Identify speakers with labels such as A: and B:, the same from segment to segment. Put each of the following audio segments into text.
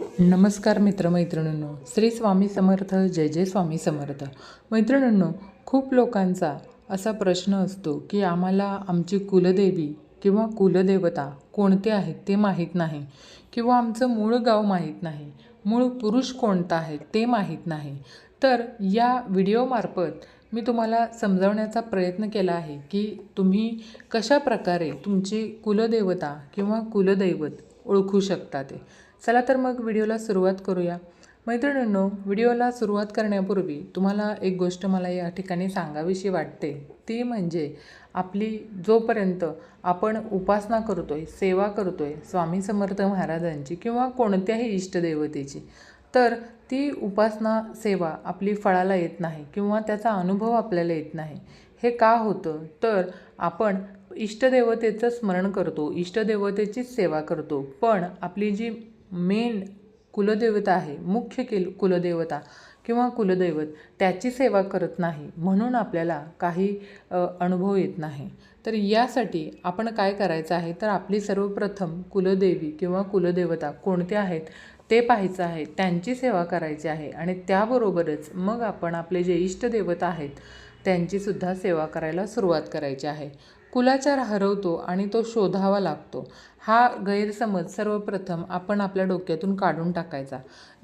A: नमस्कार मित्रमैत्रिणींनो श्री स्वामी समर्थ जय जय स्वामी समर्थ. मैत्रिणींनो खूप लोकांचा असा प्रश्न असतो की आम्हाला आमची कुलदेवी किंवा कुलदेवता कोणते आहेत ते माहीत नाही किंवा आमचं मूळ गाव माहीत नाही मूळ पुरुष कोणता आहे ते माहीत नाही. तर या व्हिडिओमार्फत मी तुम्हाला समजावण्याचा प्रयत्न केला आहे की तुम्ही कशा प्रकारे तुमची कुलदेवता किंवा कुलदैवत ओळखू शकता ते. चला तर मग व्हिडिओला सुरुवात करूया. मैत्रिणींनो व्हिडिओला सुरुवात करण्यापूर्वी तुम्हाला एक गोष्ट मला या ठिकाणी सांगावीशी वाटते. ती म्हणजे आपली जोपर्यंत आपण उपासना करतो आहे सेवा करतो आहे स्वामी समर्थ महाराजांची किंवा कोणत्याही इष्टदेवतेची तर ती उपासना सेवा आपली फळाला येत नाही किंवा त्याचा अनुभव आपल्याला येत नाही. हे का होतं? तर आपण इष्टदेवतेचं स्मरण करतो इष्टदेवतेचीच सेवा करतो. पण आपली जी मेन कुलदेवता आहे मुख्य किल कुलदेवता किंवा कुलदैवत त्याची सेवा करत नाही म्हणून आपल्याला काही अनुभव येत नाही. तर यासाठी आपण काय करायचं आहे? तर आपली सर्वप्रथम कुलदेवी किंवा कुलदेवता कोणत्या आहेत ते पाहायचं आहे त्यांची सेवा करायची आहे आणि त्याबरोबरच मग आपण आपले जे इष्टदेवता आहेत त्यांचीसुद्धा सेवा करायला सुरुवात करायची आहे. कुलाचार हरवतो आणि तो शोधावा लागतो. हा गैरसमज सर्वप्रथम आपण आपल्या डोक्यातून काढून टाकायचा.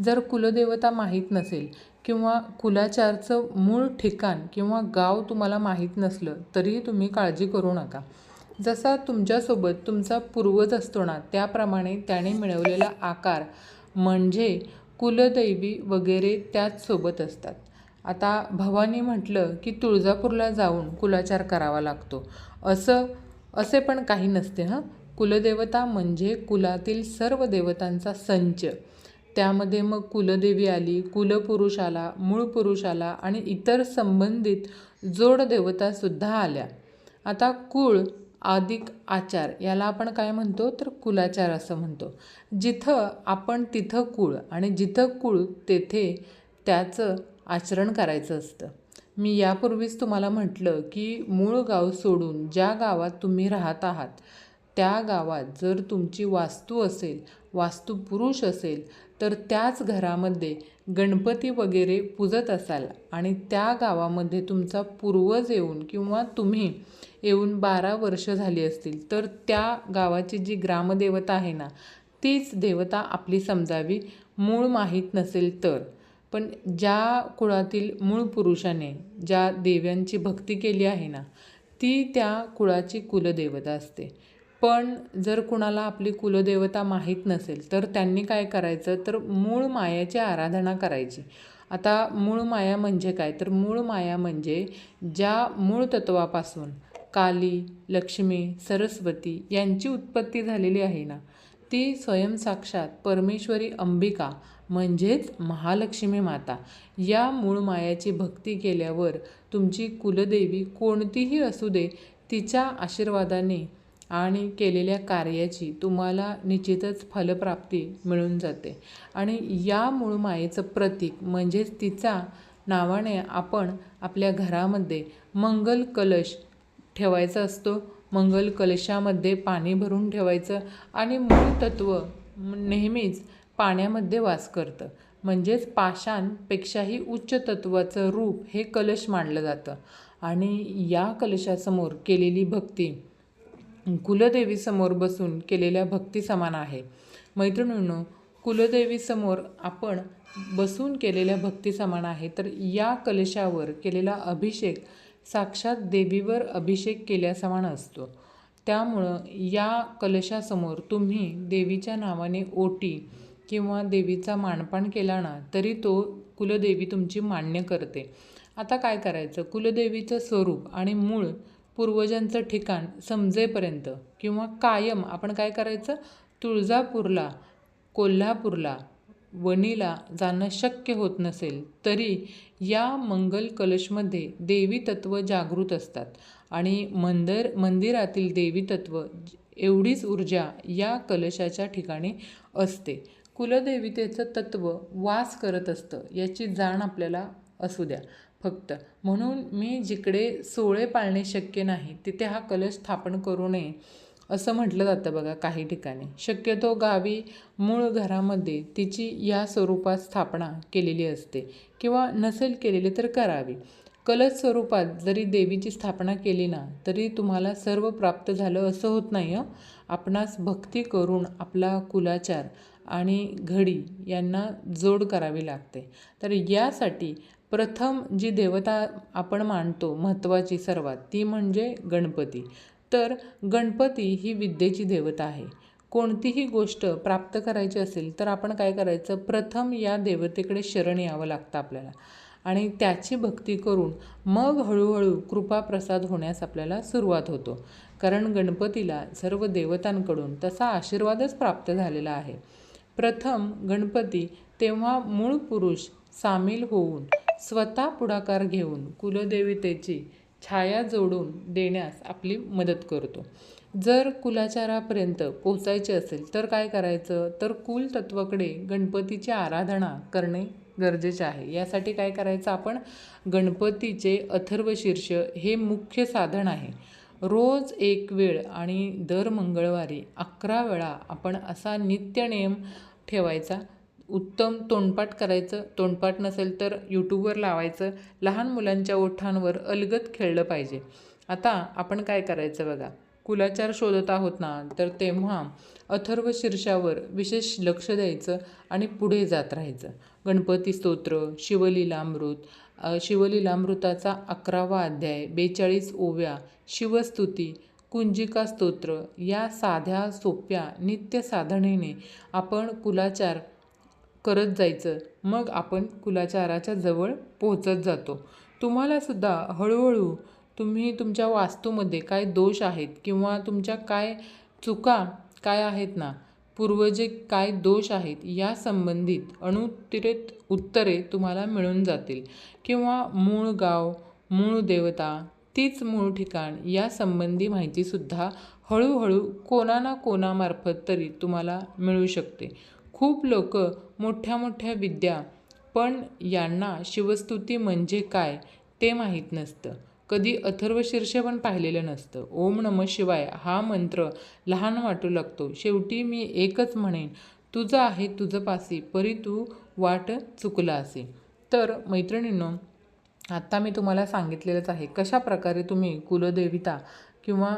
A: जर कुलदेवता माहीत नसेल किंवा कुलाचारचं मूळ ठिकाण किंवा गाव तुम्हाला माहीत नसलं तरीही तुम्ही काळजी करू नका. जसा तुमच्यासोबत तुमचा पूर्वज असतो ना त्याप्रमाणे त्याने मिळवलेला आकार म्हणजे कुलदैवी वगैरे त्याच सोबत असतात. आता भवानी म्हटलं की तुळजापूरला जाऊन कुलाचार करावा लागतो. असं असे पण काही नसते हां. कुलदेवता म्हणजे कुलातील सर्व देवतांचा संच. त्यामध्ये मग कुलदेवी आली कुलपुरुष आला मूळ पुरुष आला आणि इतर संबंधित जोडदेवतासुद्धा आल्या. आता कुळ अधिक आचार याला आपण काय म्हणतो? तर कुलाचार असं म्हणतो. जिथं आपण तिथं कुळ आणि जिथं कुळ तेथे त्याचं आचरण करायचं असतं. मी यापूर्वीच तुम्हाला म्हटलं की मूळ गाव सोडून ज्या गावात तुम्ही राहत आहात त्या गावात जर तुमची वास्तू असेल वास्तुपुरुष असेल तर त्याच घरामध्ये गणपती वगैरे पूजत असाल आणि त्या गावामध्ये तुमचा पूर्वज येऊन किंवा तुम्ही येऊन बारा वर्ष झाली असतील तर त्या गावाची जी ग्रामदेवता आहे ना तीच देवता आपली समजावी मूळ माहीत नसेल तर. पण ज्या कुळातील मूळ पुरुषाने ज्या देव्यांची भक्ती केली आहे ना ती त्या कुळाची कुलदेवता असते. पण जर कुणाला आपली कुलदेवता माहीत नसेल तर त्यांनी काय करायचं? तर मूळ मायाची आराधना करायची. आता मूळ माया म्हणजे काय? तर मूळ माया म्हणजे ज्या मूळ तत्वापासून काली लक्ष्मी सरस्वती यांची उत्पत्ती झालेली आहे ना ती स्वयंसाक्षात परमेश्वरी अंबिका म्हणजेच महालक्ष्मी माता. या मूळ मायाची भक्ती केल्यावर तुमची कुलदेवी कोणतीही असू दे तिच्या आशीर्वादाने आणि केलेल्या कार्याची तुम्हाला निश्चितच फलप्राप्ती मिळून जाते. आणि या मूळ मायेचं प्रतीक म्हणजेच तिचा नावाने आपण आपल्या घरामध्ये मंगल कलश ठेवायचा असतो. मंगल कलशामध्ये पाणी भरून ठेवायचं. आणि मूळ तत्व नेहमीच पाण्यामध्ये वास करतं. म्हणजेच पाषाणपेक्षाही उच्च तत्वाचं रूप हे कलश मानलं जातं. आणि या कलशासमोर केलेली भक्ती कुलदेवीसमोर बसून केलेल्या भक्ती समान आहे. मैत्रिणींनो कुलदेवीसमोर आपण बसून केलेल्या भक्ती समान आहे. तर या कलशावर केलेला अभिषेक साक्षात देवीवर अभिषेक केल्यासमान असतो. त्यामुळं या कलशासमोर तुम्ही देवीच्या नावाने ओटी किंवा देवीचा मानपान केला ना तरी तो कुलदेवी तुमची मान्य करते. आता काय करायचं? कुलदेवीचं स्वरूप आणि मूळ पूर्वजांचं ठिकाण समजेपर्यंत किंवा कायम आपण काय करायचं? तुळजापूरला कोल्हापूरला वणीला जाणं शक्य होत नसेल तरी या मंगल कलशमध्ये देवी तत्व जागृत असतात. आणि मंदिर मंदिरातील देवी तत्व एवढीच ऊर्जा या कलशाच्या ठिकाणी असते. कुलदेवितेचं तत्व वास करत असतं याची जाण आपल्याला असू द्या. फक्त म्हणून मी जिकडे सोळे पाळणे शक्य नाही तिथे हा कलश स्थापन करू नये असं म्हटलं जातं बघा काही ठिकाणी. शक्यतो गावी मूळ घरामध्ये तिची या स्वरूपात स्थापना केलेली असते किंवा नसेल केलेली तर करावी. कलश स्वरूपात जरी देवीची स्थापना केली ना तरी तुम्हाला सर्व प्राप्त झालं असं होत नाही हं. आपणास भक्ती करून आपला कुलाचार आणि घडी यांना जोड करावी लागते. तर यासाठी प्रथम जी देवता आपण मानतो महत्त्वाची सर्वात ती म्हणजे गणपती. तर गणपती ही विद्येची देवता आहे. कोणतीही गोष्ट प्राप्त करायची असेल तर आपण काय करायचं? प्रथम या देवतेकडे शरण यावं लागतं आपल्याला. आणि त्याची भक्ती करून मग हळूहळू कृपाप्रसाद होण्यास आपल्याला सुरुवात होतो. कारण गणपतीला सर्व देवतांकडून तसा आशीर्वादच प्राप्त झालेला आहे. प्रथम गणपती तेव्हा मूळ पुरुष सामील होऊन स्वतः पुढाकार घेऊन कुलदेवतेची छाया जोडून देण्यास आपली मदत करतो. जर कुलाचारापर्यंत पोचायचे असेल तर काय करायचं? तर कुलतत्वाकडे गणपतीची आराधना करणे गरजेचे आहे. यासाठी काय करायचं? आपण गणपतीचे अथर्वशीर्ष हे मुख्य साधन आहे. रोज एक वेळ आणि दर मंगळवारी अकरा वेळा आपण असा नित्यनियम ठेवायचा. उत्तम तोंडपाठ करायचं. तोंडपाठ नसेल तर यूट्यूबवर लावायचं. लहान मुलांच्या ओठांवर अलगत खेळलं पाहिजे. आता आपण काय करायचं बघा. कुलाचार शोधत आहोत ना तर तेव्हा अथर्व शीर्षावर विशेष लक्ष द्यायचं आणि पुढे जात राहायचं. गणपती स्तोत्र शिवलीलामृत शिवलीलामृताचा अकरावा अध्याय बेचाळीस ओव्या शिवस्तुती कुंजिका स्तोत्र या साध्या सोप्या नित्य साधनेने आपण कुलाचार करत जायचं. मग आपण कुलाचाराच्या जवळ पोहोचत जातो. तुम्हालासुद्धा हळूहळू तुम्ही तुमच्या वास्तूमध्ये काय दोष आहेत किंवा तुमच्या काय चुका काय आहेत ना पूर्वजे काय दोष आहेत या संबंधित अणुतिरित उत्तरे तुम्हाला मिळून जातील. किंवा मूळ गाव मूळ देवता तीच मूळ ठिकाण या संबंधी माहितीसुद्धा हळूहळू कोणा ना कोणामार्फत तरी तुम्हाला मिळू शकते. खूप लोक मोठ्या मोठ्या विद्या पण यांना शिवस्तुती म्हणजे काय ते माहीत नसतं. कधी अथर्वशीर्ष पण पाहिलेलं नसतं. ओम नम शिवाय हा मंत्र लहान वाटू लागतो. शेवटी मी एकच म्हणेन तुझं आहे तुझं पासी परी तू वाट चुकला असे. तर मैत्रिणींनो आत्ता मी तुम्हाला सांगितलेलंच आहे कशा प्रकारे तुम्ही कुलदेविता किंवा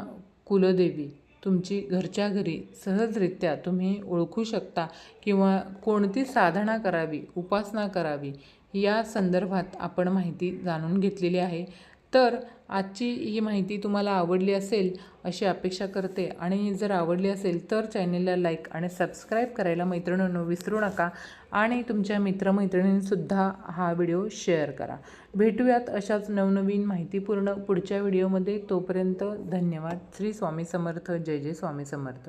A: कुलदेवी तुमची घरच्या घरी सहजरित्या तुम्ही ओळखू शकता किंवा कोणती साधना करावी उपासना करावी या संदर्भात आपण माहिती जाणून घेतलेली आहे. तर आजची ही माहिती तुम्हाला आवडली असेल अशी अपेक्षा करते. आणि जर आवडली असेल तर चॅनेलला लाईक आणि सबस्क्राईब करायला मैत्रिणींनो विसरू नका. आणि तुमच्या मित्रमैत्रिणींसुद्धा हा व्हिडिओ शेअर करा. भेटूयात अशाच नवनवीन माहितीपूर्ण पुढच्या व्हिडिओमध्ये. तोपर्यंत धन्यवाद. श्री स्वामी समर्थ. जय जय स्वामी समर्थ.